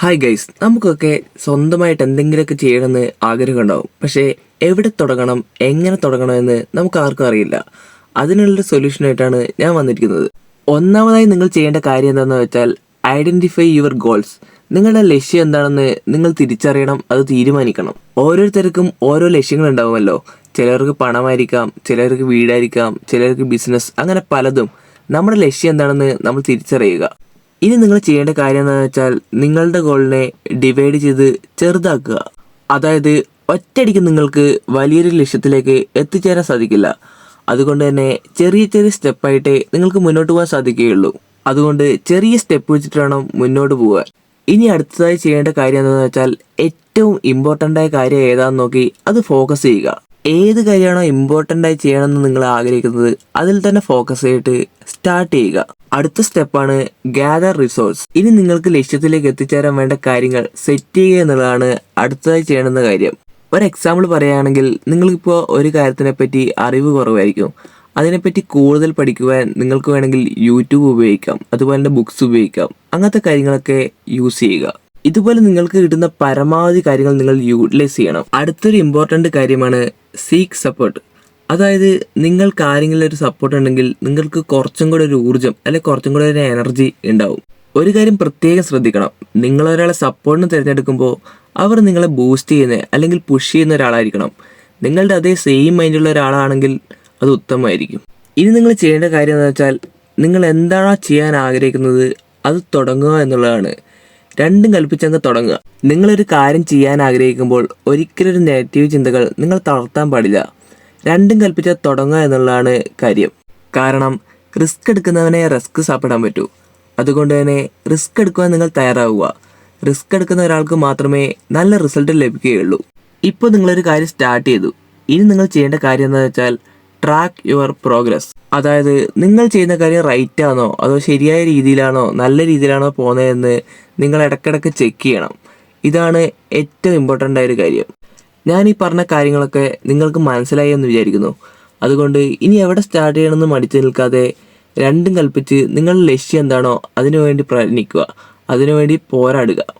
Hi guys നമുക്കൊക്കെ സ്വന്തമായിട്ട് എന്തെങ്കിലുമൊക്കെ ചെയ്യണമെന്ന് ആഗ്രഹം ഉണ്ടാവും പക്ഷേ എവിടെ തുടങ്ങണം എങ്ങനെ തുടങ്ങണമെന്ന് നമുക്ക് ആർക്കും അറിയില്ല. അതിനുള്ളൊരു സൊല്യൂഷനായിട്ടാണ് ഞാൻ വന്നിരിക്കുന്നത്. ഒന്നാമതായി നിങ്ങൾ ചെയ്യേണ്ട കാര്യം എന്താണെന്ന് വെച്ചാൽ ഐഡന്റിഫൈ യുവർ ഗോൾസ് നിങ്ങളുടെ ലക്ഷ്യം എന്താണെന്ന് നിങ്ങൾ തിരിച്ചറിയണം അത് തീരുമാനിക്കണം. ഓരോരുത്തർക്കും ഓരോ ലക്ഷ്യങ്ങൾ ഉണ്ടാവുമല്ലോ ചിലർക്ക് പണമായിരിക്കാം ചിലർക്ക് വീടായിരിക്കാം ചിലർക്ക് ബിസിനസ് അങ്ങനെ പലതും. നമ്മുടെ ലക്ഷ്യം എന്താണെന്ന് നമ്മൾ തിരിച്ചറിയുക. ഇനി നിങ്ങൾ ചെയ്യേണ്ട കാര്യം എന്താണെന്ന് വെച്ചാൽ നിങ്ങളുടെ ഗോളിനെ ഡിവൈഡ് ചെയ്ത് ചെറുതാക്കുക. അതായത് ഒറ്റയടിക്ക് നിങ്ങൾക്ക് വലിയൊരു ലക്ഷ്യത്തിലേക്ക് എത്തിച്ചേരാൻ സാധിക്കില്ല. അതുകൊണ്ട് തന്നെ ചെറിയ ചെറിയ സ്റ്റെപ്പായിട്ടേ നിങ്ങൾക്ക് മുന്നോട്ട് പോകാൻ സാധിക്കുകയുള്ളൂ. അതുകൊണ്ട് ചെറിയ സ്റ്റെപ്പ് വെച്ചിട്ട് വേണം മുന്നോട്ട് പോകാൻ. ഇനി അടുത്തതായി ചെയ്യേണ്ട കാര്യം എന്താണെന്ന് വെച്ചാൽ ഏറ്റവും ഇമ്പോർട്ടന്റ് ആയ കാര്യം ഏതാണെന്ന് നോക്കി അത് ഫോക്കസ് ചെയ്യുക. ഏത് കാര്യമാണോ ഇമ്പോർട്ടന്റ് ആയി ചെയ്യണമെന്ന് നിങ്ങൾ ആഗ്രഹിക്കുന്നത് അതിൽ തന്നെ ഫോക്കസ് ചെയ്തിട്ട് സ്റ്റാർട്ട് ചെയ്യുക. അടുത്ത സ്റ്റെപ്പാണ് ഗ്യാദർ റിസോഴ്സ് ഇനി നിങ്ങൾക്ക് ലക്ഷ്യത്തിലേക്ക് എത്തിച്ചേരാൻ വേണ്ട കാര്യങ്ങൾ സെറ്റ് ചെയ്യുക എന്നുള്ളതാണ് അടുത്തതായി ചെയ്യണമെന്ന കാര്യം. ഒരു എക്സാമ്പിൾ പറയുകയാണെങ്കിൽ നിങ്ങൾക്കിപ്പോൾ ഒരു കാര്യത്തിനെ പറ്റി അറിവ് കുറവായിരിക്കും. അതിനെപ്പറ്റി കൂടുതൽ പഠിക്കുവാൻ നിങ്ങൾക്ക് വേണമെങ്കിൽ യൂട്യൂബ് ഉപയോഗിക്കാം അതുപോലെ തന്നെ ബുക്സ് ഉപയോഗിക്കാം. അങ്ങനത്തെ കാര്യങ്ങളൊക്കെ യൂസ് ചെയ്യുക. ഇതുപോലെ നിങ്ങൾക്ക് കിട്ടുന്ന പരമാവധി കാര്യങ്ങൾ നിങ്ങൾ യൂട്ടിലൈസ് ചെയ്യണം. അടുത്തൊരു ഇമ്പോർട്ടന്റ് കാര്യമാണ് സീക്ക് സപ്പോർട്ട് അതായത് നിങ്ങൾക്ക് ആരെങ്കിലും ഒരു സപ്പോർട്ട് ഉണ്ടെങ്കിൽ നിങ്ങൾക്ക് കുറച്ചും കൂടെ ഒരു ഊർജം അല്ലെങ്കിൽ കുറച്ചും കൂടെ ഒരു എനർജി ഉണ്ടാവും. ഒരു കാര്യം പ്രത്യേകം ശ്രദ്ധിക്കണം. നിങ്ങൾ ഒരാളെ സപ്പോർട്ടിന് തിരഞ്ഞെടുക്കുമ്പോൾ അവർ നിങ്ങളെ ബൂസ്റ്റ് ചെയ്യുന്ന അല്ലെങ്കിൽ പുഷ് ചെയ്യുന്ന ഒരാളായിരിക്കണം. നിങ്ങളുടെ അതേ സെയിം മൈൻഡുള്ള ഒരാളാണെങ്കിൽ അത് ഉത്തമമായിരിക്കും. ഇനി നിങ്ങൾ ചെയ്യേണ്ട കാര്യം എന്ന് വെച്ചാൽ നിങ്ങൾ എന്താണോ ചെയ്യാൻ ആഗ്രഹിക്കുന്നത് അത് തുടങ്ങുക എന്നുള്ളതാണ്. രണ്ടും കൽപ്പിച്ചങ്ങ് തുടങ്ങുക. നിങ്ങളൊരു കാര്യം ചെയ്യാൻ ആഗ്രഹിക്കുമ്പോൾ ഒരിക്കലും ഒരു നെഗറ്റീവ് ചിന്തകൾ നിങ്ങൾ തളർത്താൻ പാടില്ല. രണ്ടും കൽപ്പിച്ച തുടങ്ങുക എന്നുള്ളതാണ് കാര്യം. കാരണം റിസ്ക് എടുക്കുന്നവനെ റിസ്ക് സാപ്പിടാൻ പറ്റൂ. അതുകൊണ്ട് തന്നെ റിസ്ക് എടുക്കുവാൻ നിങ്ങൾ തയ്യാറാവുക. റിസ്ക് എടുക്കുന്ന ഒരാൾക്ക് മാത്രമേ നല്ല റിസൾട്ട് ലഭിക്കുകയുള്ളൂ. ഇപ്പോൾ നിങ്ങളൊരു കാര്യം സ്റ്റാർട്ട് ചെയ്തു. ഇനി നിങ്ങൾ ചെയ്യേണ്ട കാര്യം എന്താണെന്ന് വെച്ചാൽ ട്രാക്ക് യുവർ പ്രോഗ്രസ് അതായത് നിങ്ങൾ ചെയ്യുന്ന കാര്യം റൈറ്റ് ആണോ? അതോ ശരിയായ രീതിയിലാണോ? നല്ല രീതിയിലാണോ പോകുന്നതെന്ന് നിങ്ങൾ ഇടയ്ക്കിടയ്ക്ക് ചെക്ക് ചെയ്യണം. ഇതാണ് ഏറ്റവും ഇമ്പോർട്ടന്റ് ആയൊരു കാര്യം. ഞാൻ ഈ പറഞ്ഞ കാര്യങ്ങളൊക്കെ നിങ്ങൾക്ക് മനസ്സിലായി എന്ന് വിചാരിക്കുന്നു. അതുകൊണ്ട് ഇനി എവിടെ സ്റ്റാർട്ട് ചെയ്യണമെന്ന് മടിച്ചു നിൽക്കാതെ രണ്ടും കൽപ്പിച്ച് നിങ്ങളുടെ ലക്ഷ്യം എന്താണോ അതിനുവേണ്ടി പ്രയത്നിക്കുക. അതിനുവേണ്ടി പോരാടുക.